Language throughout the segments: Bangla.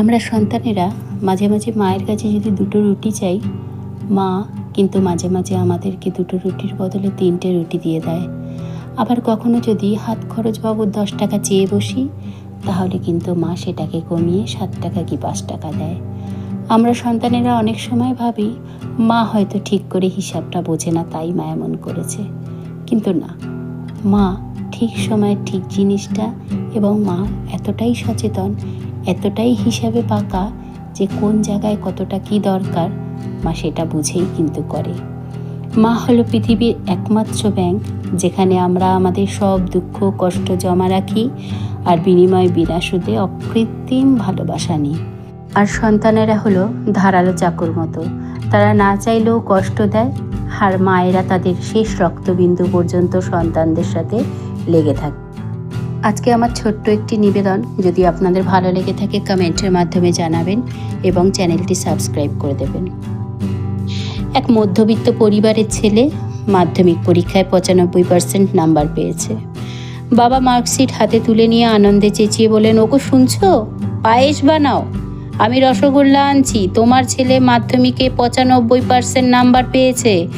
আমরা সন্তানেরা মাঝে মাঝে মায়ের কাছে যদি দুটো রুটি চাই, মা কিন্তু মাঝে মাঝে আমাদেরকে দুটো রুটির বদলে তিনটে রুটি দিয়ে দেয়। আবার কখনো যদি হাত খরচ বাবদ দশ টাকা চেয়ে বসি, তাহলে কিন্তু মা সেটাকে কমিয়ে সাত টাকা কি পাঁচ টাকা দেয়। আমরা সন্তানেরা অনেক সময় ভাবি, মা হয়তো ঠিক করে হিসাবটা বোঝে না, তাই মা এমন করেছে। কিন্তু না, মা ঠিক সময়ে ঠিক জিনিসটা এবং মা এতটাই সচেতন এতটাই হিসাবে পাকা যে কোন জায়গায় কতটা কি দরকার মা সেটা বুঝেই কিন্তু করে। মা হলো পৃথিবীর একমাত্র ব্যাংক যেখানে আমরা আমাদের সব দুঃখ, কষ্ট জমা রাখি আর বিনিময় বিনা সুদে অকৃত্রিম ভালোবাসা নিই। আর সন্তানেরা হলো ধারালো চাকর মতো। তারা না চাইলেও কষ্ট দেয় আর মায়েরা তাদের শেষ রক্তবিন্দু পর্যন্ত সন্তানদের সাথে লেগে থাকে। আজকে আমার ছোট্ট একটি নিবেদন। যদি আপনাদের ভালো লেগে থাকে, কমেন্টের মাধ্যমে জানাবেন এবং চ্যানেলটি সাবস্ক্রাইব করে দেবেন। এক মধ্যবিত্ত পরিবারের ছেলে মাধ্যমিক পরীক্ষায় পঁচানব্বই পার্সেন্ট নাম্বার পেয়েছে। বাবা মার্কশিট হাতে তুলে নিয়ে আনন্দে চেঁচিয়ে বলেন ওগো, শুনছো? পায়েস বানাও। আমি রসগোল্লা আনছি। তোমার ছেলে মাধ্যমিকে পঁচানব্বই পার্সেন্ট নাম্বার পেয়েছে।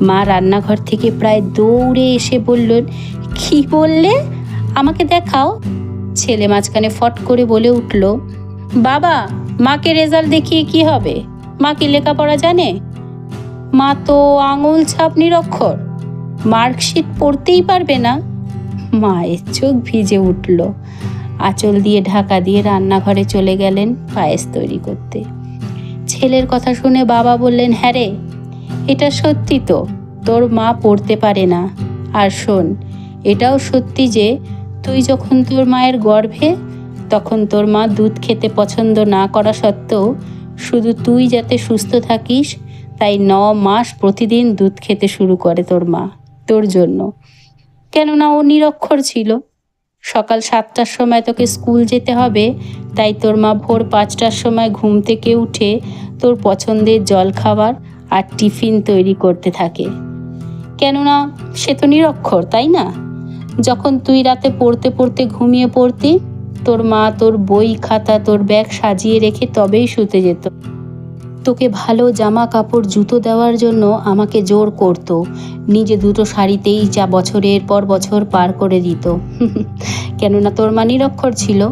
মা রান্নাঘর থেকে প্রায় দৌড়ে এসে বললেন, কি বললে? আমাকে দেখাও। ছেলে মাঝখানে ফট করে বলে উঠল, বাবা, মাকে রেজাল্ট দেখিয়ে কি হবে? মা কি লেখাপড়া জানে? মা তো আঙুল ছাপ নিরক্ষর, মার্কশিট পড়তেই পারবে না। মায়ের চোখ ভিজে উঠল। আঁচল দিয়ে ঢাকা দিয়ে রান্নাঘরে চলে গেলেন পায়েস তৈরি করতে। ছেলের কথা শুনে বাবা বললেন হ্যাঁ রে, এটা সত্যি তো, তোর মা পড়তে পারে না। আর শোন, এটাও সত্যি যে তুই যখন তোর মায়ের গর্ভে, তখন তোর মা দুধ খেতে পছন্দ না করা সত্ত্বেও শুধু তুই যাতে সুস্থ থাকিস, তাই ন মাস প্রতিদিন দুধ খেতে শুরু করে তোর মা, তোর জন্য। কেননা ও নিরক্ষর ছিল। সকাল সাতটার সময় তোকে স্কুল যেতে হবে, তাই তোর মা ভোর পাঁচটার সময় ঘুম থেকে উঠে তোর পছন্দের জল খাবার আর টিফিন তৈরি করতে থাকে। কেননা সে তো নিরক্ষর, তাই না? যখন তুই রাতে পড়তে পড়তে ঘুমিয়ে পড়তি, তোর মা তোর বই, খাতা, তোর ব্যাগ সাজিয়ে রেখে তবেই শুতে যেত। তোকে ভালো জামা কাপড় জুতো দেওয়ার জন্য আমাকে জোর করতো। নিজে দুটো শাড়িতেই যা বছরের পর বছর পার করে দিত। কেননা তোর মা নিরক্ষর ছিল।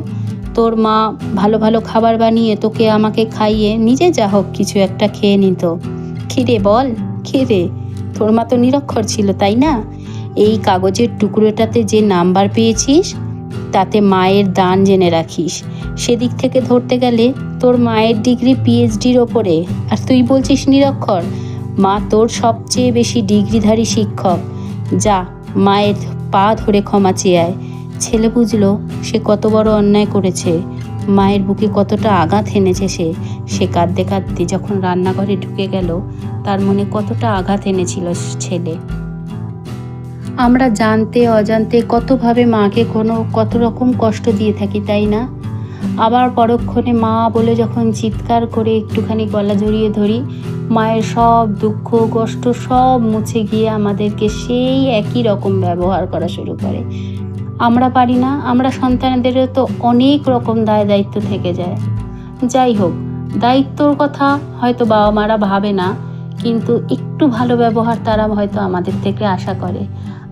তোর মা ভালো ভালো খাবার বানিয়ে তোকে আমাকে খাইয়ে নিজে যা হোক কিছু একটা খেয়ে নিত। খিরে বল খিরে তোর মা তো নিরক্ষর ছিল, তাই না? এই কাগজের টুকরোটাতে যে নাম্বার পেয়েছিস, তাতে মায়ের দান জেনে রাখিস। সেদিক থেকে ধরতে গেলে তোর মায়ের ডিগ্রি পিএইচডির ওপরে। আর তুই বলছিস নিরক্ষর, মা তোর সবচেয়ে বেশি ডিগ্রিধারী শিক্ষক। যা, মায়ের পা ধরে ক্ষমা চেয়ে ছেলে বুঝলো, সে কত বড় অন্যায় করেছে। মায়ের বুকে কতটা আঘাত এনেছে সে। সে কাঁদতে কাঁদতে যখন রান্নাঘরে ঢুকে গেল, তার মনে কতটা আঘাত এনেছিল ছেলে। আমরা জানতে, অজান্তে কতভাবে মাকে কোনো কত রকম কষ্ট দিয়ে থাকি, তাই না? আবার পরক্ষণে মা বলে যখন চিৎকার করে একটুখানি গলা জড়িয়ে ধরি, মায়ের সব দুঃখ, কষ্ট সব মুছে গিয়ে আমাদেরকে সেই একই রকম ব্যবহার করা শুরু করে। আমরা পারি না, আমরা সন্তানদেরও তো অনেক রকম দায় দায়িত্ব থেকে যায়। যাই হোক, দায়িত্বর কথা হয়তো বাবা মারা ভাবে না, কিন্তু একটু ভালো ব্যবহার তারা হয়তো আমাদের থেকে আশা করে।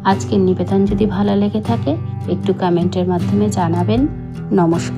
আজকের নিবেদন যদি ভালো লেগে থাকে একটু কমেন্টের মাধ্যমে জানাবেন। নমস্কার।